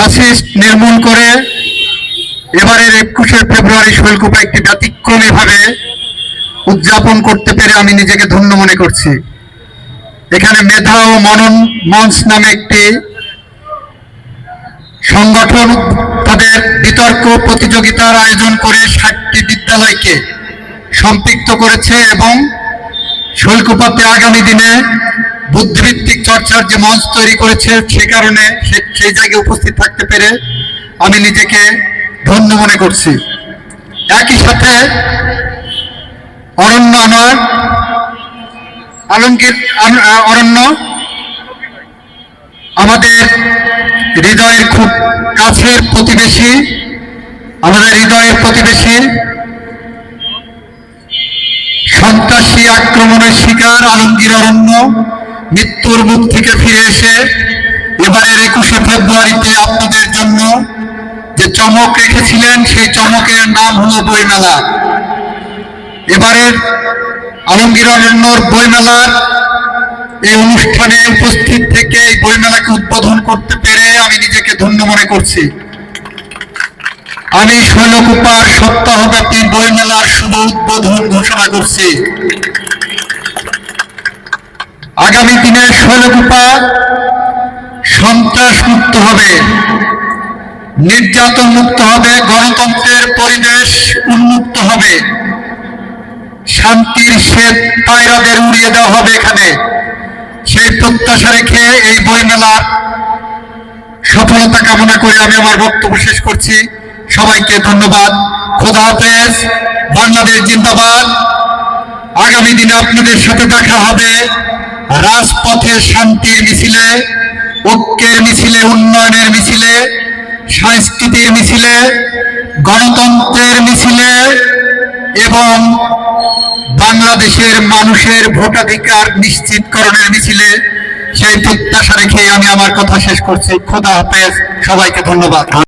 Fascist নির্মূল করে এবারের একুশে ফেব্রুয়ারি শৈলকুপা একটি ব্যতিক্রমী ভাবে উদযাপন করতে পেরে আমি নিজেকে ধন্য মনে করছি। এখানে মেধা ও মনন মঞ্চ নামে একটি সংগঠন তাদের বিতর্ক প্রতিযোগিতার আয়োজন করে ষাটটি বিদ্যালয়কে সম্পৃক্ত করেছে এবং শৈলকুপাতে আগামী দিনে বুদ্ধিভিত্তিক চর্চার যে মঞ্চ তৈরি করেছে, সে কারণে সেই জায়গায় উপস্থিত থাকতে পেরে আমি নিজেকে ধন্য মনে করছি। একই সাথে অরণ্য আমার আলমগীর অরণ্য আমাদের হৃদয়ের খুব কাছের প্রতিবেশী, আমাদের হৃদয়ের প্রতিবেশী সন্ত্রাসী আক্রমণের শিকার আলমগীর অরণ্য। মৃত্যুর মুখ থেকে ফিরে এসে এবারের একুশে ফেব্রুয়ারিতে আপনাদের জন্য যে চমক রেখেছিলেন, সেই চমকের নাম হলো বইমেলা। এবারের আলমগীর অরণ্যর বইমেলার এই অনুষ্ঠানে উপস্থিত থেকে এই বইমেলাকে উদ্বোধন করতে পেরে আমি নিজেকে ধন্য মনে করছি। আমি শৈলকুপার সপ্তাহব্যাপী বইমেলার শুভ উদ্বোধন ঘোষণা করছি। আগামী দিনে শৈলকুপা সন্ত্রাস মুক্ত হবে, নির্যাতন মুক্ত হবে, গণতন্ত্রের পরিবেশ উন্মুক্ত হবে, শান্তির শ্বেত পায়রাদের উড়িয়ে দেওয়া হবে এখানে। সেই প্রত্যাশা রেখে এই বইমেলার সফলতা কামনা করে আমি আমার বক্তব্য শেষ করছি। সবাইকে ধন্যবাদ। খোদা হাফেজ। বাংলাদেশ জিন্দাবাদ। আগামী দিনে আপনাদের সাথে দেখা হবে। রাজপথে শান্তির মিছিলে, ঐক্যের মিছিলে, উন্নয়নের মিছিলে সংস্কৃতির মিছিলে, গণতন্ত্রের মিছিলে এবং বাংলাদেশের মানুষের ভোটাধিকার নিশ্চিতকরণের মিছিলে, সেই প্রত্যাশা রেখে আমি আমার কথা শেষ করছি। খোদা হাফেজ। সবাইকে ধন্যবাদ।